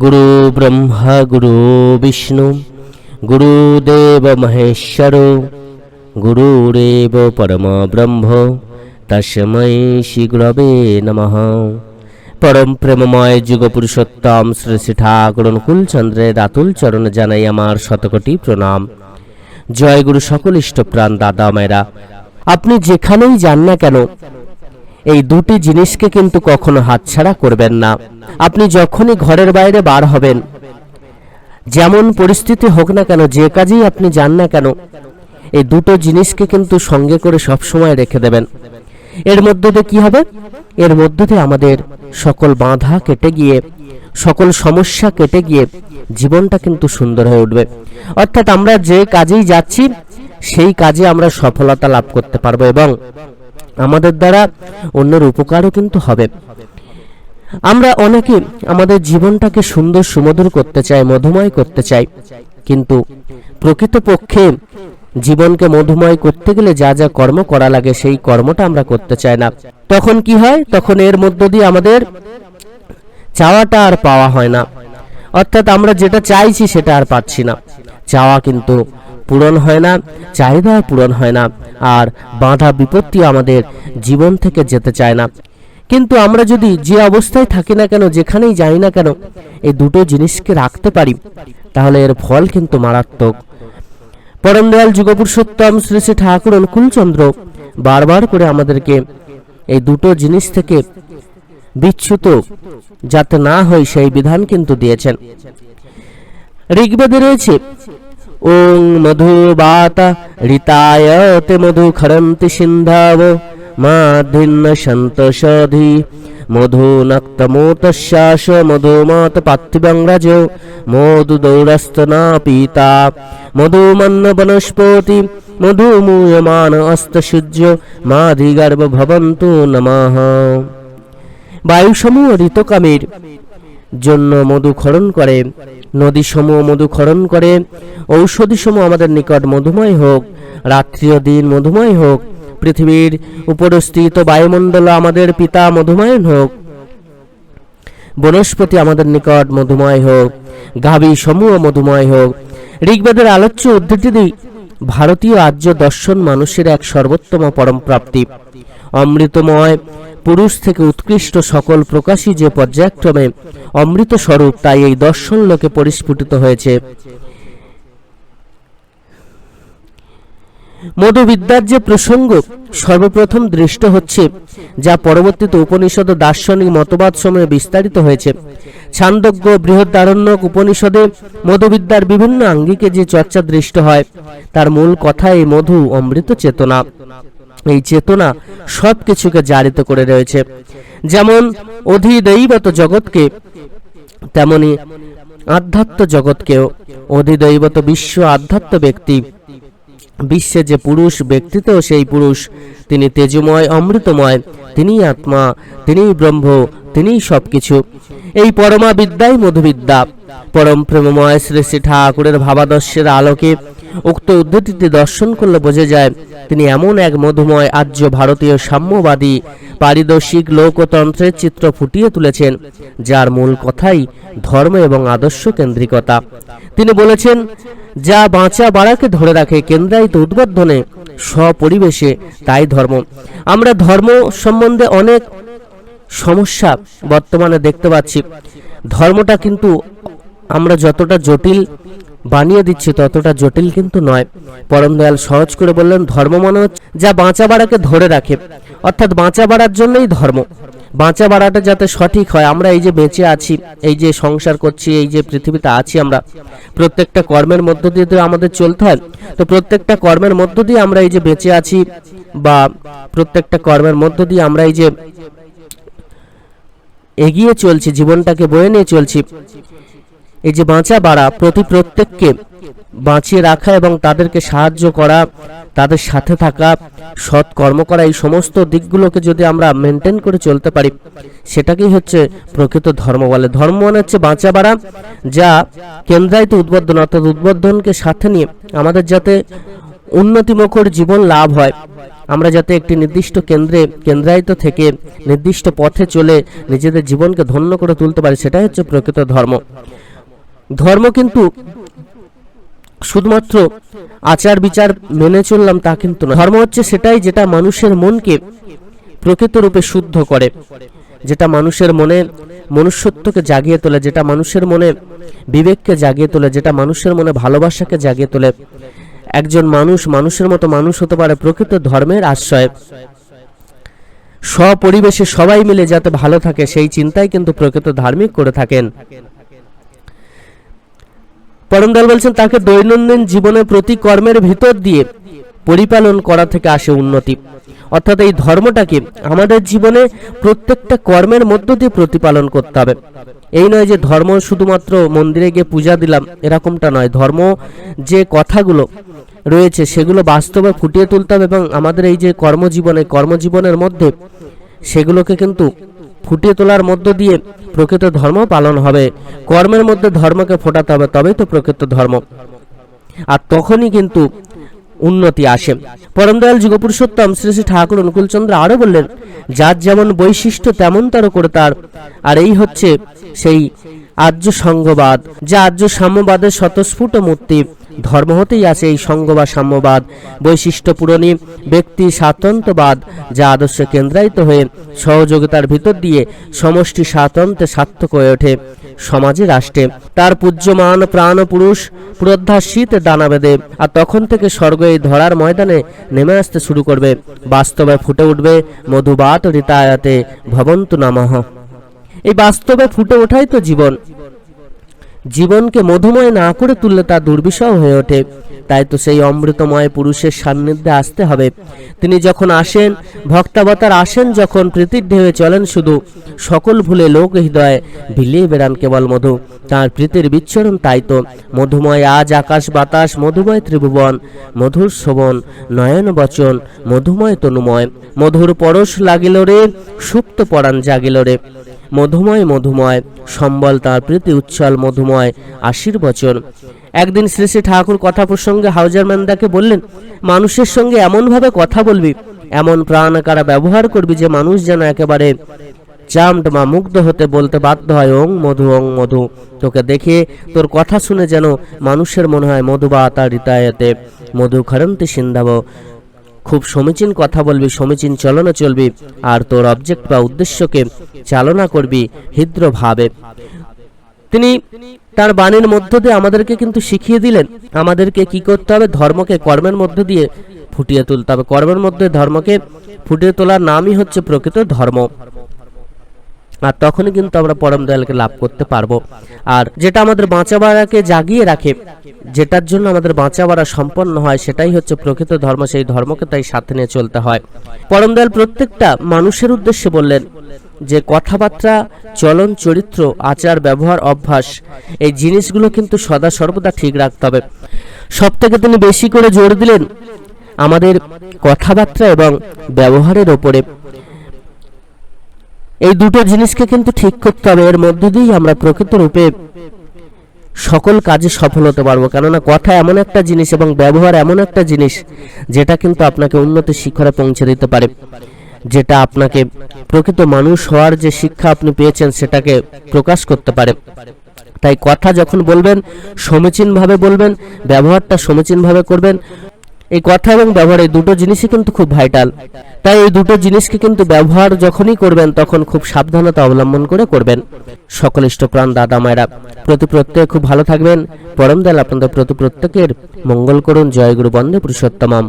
গুরু ব্রহ্মা গুরু বিষ্ণু গুরুদেব গুরুরেব পরম ব্রহ্ম তস্মৈ শ্রী গুরবে নমঃ পরম প্রেমময় যুগ পুরুষোত্তম শ্রী শ্রী ঠাকুর কুলচন্দ্রের আতুল চরণ জানাই আমার শতকোটি প্রণাম। জয় গুরু, সকল ইষ্টপ্রাণ দাদা মায়েরা। আপনি যেখানেই যান না কেন এই দুটি জিনিসকে কিন্তু কখনো হাতছাড়া করবেন না। আপনি যখনই ঘরের বাইরে বার হবেন, যেমন পরিস্থিতি হোক না কেন, যে কাজেই আপনি যান না কেন, এই দুটো জিনিসকে কিন্তু সঙ্গে করে সব সময় রেখে দেবেন। এর মধ্য দিয়ে কি হবে? এর মধ্য দিয়ে আমাদের সকল বাধা কেটে গিয়ে, সকল সমস্যা কেটে গিয়ে জীবনটা কিন্তু সুন্দর হয়ে উঠবে। অর্থাৎ আমরা যে কাজেই যাচ্ছি, সেই কাজে আমরা সফলতা লাভ করতে পারব এবং আমাদের দ্বারা অন্যের উপকারও কিন্তু হবে। আমরা অনেকে আমাদের জীবনটাকে সুন্দর সুমধুর করতে চাই, মধুময় করতে চাই, কিন্তু প্রকৃতপক্ষে জীবনকে মধুময় করতে গেলে যা যা কর্ম করা লাগে সেই কর্মটা আমরা করতে চাই না। তখন কি হয়? তখন এর মধ্য দিয়ে আমাদের চাওয়াটা আর পাওয়া হয় না। অর্থাৎ আমরা যেটা চাইছি সেটা আর পাচ্ছি না। চাওয়া কিন্তু পূরণ হয় না চাহিদা পূরণ হয় না, আর বাধা বিপত্তি আমাদের জীবন থেকে যেতে চায় না। কিন্তু আমরা যদি যে অবস্থায় থাকি না কেন, যেখানেই যাই না কেন, এই দুটো জিনিসকে রাখতে পারি, তাহলে এর ফল কিন্তু মারাত্মক। পরম দয়াল যুগপুরুষোত্তম শ্রী শ্রী ঠাকুর অনুকূলচন্দ্র বারবার করে আমাদেরকে এই দুটো জিনিস থেকে বিচ্যুত যাতে না হয়, সেই বিধান কিন্তু দিয়েছেন। ঋগ্বেদে রয়েছে ওং মধুবাতা ঋতায়তে মধু খরন্তি সিন্ধাব মাধিন্ন সন্তোষধি মধু নক্তমোতশ্বাস মধুমত পার্থিবংরাজ মধু দৌরস্তনা পিতা মধুমন্ন বনস্পতি মধুমূয়মান অস্তসূর্য মাধিগর্ভ ভবন্তু নমঃ বায়ুসমূহ ঋতকামের জন্য মধু খরণ করে। নদীসমূহ খরণ করে। ঔষধিসমূহ আমাদের নিকট মধুময় হোক। রাত্রি ও দিন মধুময় হোক। পৃথিবীর উপরস্থিত বায়ুমণ্ডল আমাদের পিতা মধুময় হোক। বনস্পতি আমাদের নিকট মধুময় হোক। গাভী সমূহ মধুময় হোক। ঋগ্বেদের আলোচ্য উদ্ধৃতি ভারতীয় আর্য দর্শন মানুষের এক সর্বোত্তম পরম প্রাপ্তি। অমৃতময় পুরুষ থেকে উৎকৃষ্ট সকল প্রকাশী যে পর্যায়ক্রমে অমৃত স্বরূপ তাই এই দর্শন লোকে পরিস্ফুটিত হয়েছে। মধুবিদ্যার যে প্রসঙ্গ, সর্বপ্রথম দৃষ্ট হচ্ছে, যা পরবর্তীতে উপনিষদ দার্শনিক মতবাদ সময়ে বিস্তারিত হয়েছে। ছান্দজ্ঞ বৃহদারণ্যক উপনিষদে মধুবিদ্যার বিভিন্ন আঙ্গিকে যে চর্চা দৃষ্ট হয়, তার মূল কথা এই মধু অমৃত চেতনা। এই চেতনা সব কিছুকে জারিত করে রয়েছে। যেমন অধিদৈবত জগৎকে, তেমনি আধ্যাত্ম জগৎকেও। অধিদৈবত বিশ্ব আধ্যাত্ম ব্যক্তি, বিশ্বে যে পুরুষ ব্যক্তিত্ব সেই পুরুষ, তিনি তেজময়, অমৃতময়, তিনিই আত্মা, তিনিই ব্রহ্ম, তিনিই সবকিছু। এই পরমা বিদ্যাই মধুবিদ্যা। পরম প্রেমময় শ্রী শ্রী ঠাকুরের ভাবাদর্শের আলোকে উক্ত উদ্ধতিটি দর্শন করলে বোঝা যায়, তিনি এমন এক মধুময় আর্য ভারতীয় সাম্যবাদী পারিদর্শিক লোকতন্ত্রের চিত্র ফুটিয়ে তুলেছেন, যার মূল কথাই ধর্ম এবং আদর্শ কেন্দ্রিকতা। তিনি বলেছেন, যা বাঁচা বাড়াকে ধরে রাখে কেন্দ্রায়িত উদ্বোধনে স্বপরিবেশে তাই ধর্ম। আমরা ধর্ম সম্বন্ধে অনেক সমস্যা বর্তমানে দেখতে পাচ্ছি। ধর্মটা কিন্তু আমরা যতটা জটিল বানিয়ে দিচ্ছি ততটা জটিল কিন্তু নয়। পরম দয়াল সহজ করে বললেন, ধর্ম মনে হচ্ছে যা বাঁচা বাড়াকে ধরে রাখে। অর্থাৎ বাঁচা বাড়ার জন্যই ধর্ম। বাঁচা বাড়াটা যাতে সঠিক হয়, আমরা এই যে বেঁচে আছি, এই যে সংসার করছি, এই যে পৃথিবীতে আছি আমরা, প্রত্যেকটা কর্মের মধ্য দিয়ে তো আমাদের চলতে হয়। তো প্রত্যেকটা কর্মের মধ্য দিয়ে আমরা এই যে বেঁচে আছি বা প্রত্যেকটা কর্মের মধ্য দিয়ে আমরা এই যে এগিয়ে চলছি, জীবনটাকে বয়ে নিয়ে চলছি এই যে বাঁচা বাড়া প্রতি প্রত্যেককে বাঁচিয়ে রাখা এবং তাদেরকে সাহায্য করা, তাদের সাথে থাকা, সৎ কর্ম করা, এই সমস্ত দিকগুলোকে যদি আমরা মেনটেন করে চলতে পারি, সেটাকেই হচ্ছে প্রকৃত ধর্ম বলে। ধর্ম মানে হচ্ছে বাঁচা বাড়া, যা কেন্দ্রায়িত উদ্বোধন অর্থাৎ উদ্বোধনকে সাথে নিয়ে আমাদের যাতে উন্নতিমুখর জীবন লাভ হয়, আমরা যাতে একটি নির্দিষ্ট কেন্দ্রে কেন্দ্রায়িত থেকে নির্দিষ্ট পথে চলে নিজেদের জীবনকে ধন্য করে তুলতে পারি, সেটাই হচ্ছে প্রকৃত ধর্ম। ধর্ম কিন্তু শুধুমাত্র আচার বিচার মেনে চললাম তা কিন্তু না ধর্ম হচ্ছে সেটাই যেটা মানুষের মনকে প্রকৃত রূপে শুদ্ধ করে, যেটা মানুষের মনে মনুষ্যত্বকে জাগিয়ে তোলে, যেটা মানুষের মনে বিবেককে জাগিয়ে তোলে, যেটা মানুষের মনে ভালোবাসাকে জাগিয়ে তোলে। একজন মানুষ মানুষের মতো মানুষ হতে পারে প্রকৃত ধর্মের আশ্রয়ে। স্বপরিবেশে সবাই মিলে যাতে ভালো থাকে, সেই চিন্তাই কিন্তু প্রকৃত ধার্মিক করে থাকেন। পরমদয়াল বলছেন, তাকে দৈনন্দিন জীবনে প্রতি কর্মের ভিতর দিয়ে পরিপালন করা থেকে আসে উন্নতি। অর্থাৎ এই ধর্মটাকে আমাদের জীবনে প্রত্যেকটা কর্মের মধ্য দিয়ে প্রতিপালন করতে হবে। এই নয় যে ধর্ম শুধুমাত্র মন্দিরে গিয়ে পূজা দিলাম, এরকমটা নয়। ধর্ম যে কথাগুলো রয়েছে, সেগুলো বাস্তবে ফুটিয়ে তুলতে হবে এবং আমাদের এই যে কর্মজীবনে, কর্মজীবনের মধ্যে সেগুলোকে কিন্তু ফুটিয়ে তোলার মধ্য দিয়ে প্রকৃত ধর্ম পালন হবে। কর্মের মধ্যে ধর্মকে ফোটাতে হবে, তবেই তো প্রকৃত ধর্ম। আর তখনই কিন্তু উন্নতি আসে। পরমদয়াল যুগপুরুষোত্তম শ্রী শ্রী ঠাকুর অনুকূলচন্দ্র আরও বললেন, যার যেমন বৈশিষ্ট্য, তেমন তারও করে তার। আর এই হচ্ছে সেই আর্য সঙ্গবাদ যা আর্য সাম্যবাদের স্বতঃস্ফুট মূর্তি। ধর্ম হতেই আছে এই সঙ্গ বা সাম্যবাদ। বৈশিষ্ট্য পূরণী ব্যক্তি স্বাতন্ত্রবাদ যা আদর্শ কেন্দ্রায়িত হয়ে সহযোগিতার ভিতর দিয়ে সমষ্টি স্বাতন্ত্র্যে সার্থক হয়ে ওঠে সমাজে রাষ্ট্রে। তার পূজ্যমান প্রাণ পুরুষ পুরোদ্ধাসিত দানা বেঁধে আর তখন থেকে স্বর্গ এই ধরার ময়দানে নেমে আসতে শুরু করবে। বাস্তবে ফুটে উঠবে মধুবাত ঋতায়াতে ভবন্ত নামহ। এই বাস্তবে ফুটে ওঠাই তো জীবন। জীবনকে মধুময় না করে তুললে তা দুর্বিষহ হয়ে ওঠে। তাই তো সেই অমৃতময় পুরুষের সান্নিধ্যে আসতে হবে। তিনি যখন আসেন, ভক্তাবতার আসেন যখন প্রীতির ঢেউয়ে চলেন শুধু। সকল ভুলে লোক হৃদয়ে ভিলিয়ে বেড়ান কেবল মধু। তার প্রীতির বিচ্ছরণ তাই তো। মধুময় আজ আকাশ বাতাস, মধুময় ত্রিভুবন। মধুর শোভন, নয়ন বচন, মধুময় তনুময়। মধুর পরশ লাগিল রে, সুপ্ত পরাণ জাগিল রে। মধুময় মধুময়, সম্বল তার প্রীতি উচ্ছল মধুময় আশির বচন একদিন শ্রী শ্রী ঠাকুর কথা প্রসঙ্গে হাউজার ম্যান্দাকে বললেন, মানুষের সঙ্গে এমনভাবে কথা বলবি, এমন প্রাণ কারা ব্যবহার করবি যে মানুষ যেন একেবারে চামড মা মুগ্ধ হতে বলতে বাধ্য হয়। ওং মধু ওং মধু, তোকে দেখে তোর কথা শুনে যেন মানুষের মনে হয় মধু বা তার হৃদয়তে মধু খরন্তি সিন্ধাব। খুব সমীচীন কথা বলবি, সমীচীন চলনা চলবি, আর তোর অবজেক্ট বা উদ্দেশ্যকে চালনা করবি হৃদ্রভাবে তিনি তার বাণীর মধ্য দিয়ে আমাদেরকে কিন্তু শিখিয়ে দিলেন, আমাদেরকে কি করতে হবে? ধর্মকে কর্মের মধ্য দিয়ে ফুটিয়ে তুলতে হবে। কর্মের মধ্যে ধর্মকে ফুটিয়ে তোলার নামই হচ্ছে প্রকৃত ধর্ম। আর তখনই কিন্তু আমরা পরম দয়ালকে লাভ করতে পারব। আর যেটা আমাদের বাঁচাবাড়াকে জাগিয়ে রাখে, যেটার জন্য আমাদের বাঁচাবাড়া সম্পন্ন হয়, সেটাই হচ্ছে প্রকৃত ধর্ম, সেই ধর্মকে তাই সাথে নিয়ে চলতে হয়। পরম দয়াল প্রত্যেকটা মানুষের উদ্দেশ্যে বললেন যে, কথাবার্তা, চলন, চরিত্র, আচার, ব্যবহার, অভ্যাস, এই জিনিসগুলো কিন্তু সদা সর্বদা ঠিক রাখতে হবে। সব থেকে তিনি বেশি করে জোর দিলেন আমাদের কথাবার্তা এবং ব্যবহারের ওপরে। এই দুটো জিনিসকে কিন্তু ঠিক করতে হবে। এর মধ্য দিয়েই আমরা প্রকৃত রূপে সকল কাজে সফল হতে পারব। কেননা কথা এমন একটা জিনিস এবং ব্যবহার এমন একটা জিনিস যেটা কিন্তু আপনাকে উন্নত শিখরে পৌঁছে দিতে পারে। যেটা আপনাকে প্রকৃত মানুষ হওয়ার যে শিক্ষা আপনি পেয়েছেন সেটাকে প্রকাশ করতে পারে। তাই কথা যখন বলবেন, সমীচীনভাবে বলবেন, ব্যবহারটা সমীচীনভাবে করবেন এই কথা এবং ব্যবহার, এই দুটো জিনিসই কিন্তু খুব ভাইটাল তাই এই দুটো জিনিসকে কিন্তু ব্যবহার যখনই করবেন, তখন খুব সাবধানতা অবলম্বন করে করবেন। সকল ইষ্টপ্রাণ দাদা মায়েরা, প্রতি প্রত্যেকে খুব ভালো থাকবেন। পরম দয়াল আপনাদের প্রতি প্রত্যেকের মঙ্গল করুন। জয়গুরু বন্দে পুরুষোত্তমাম।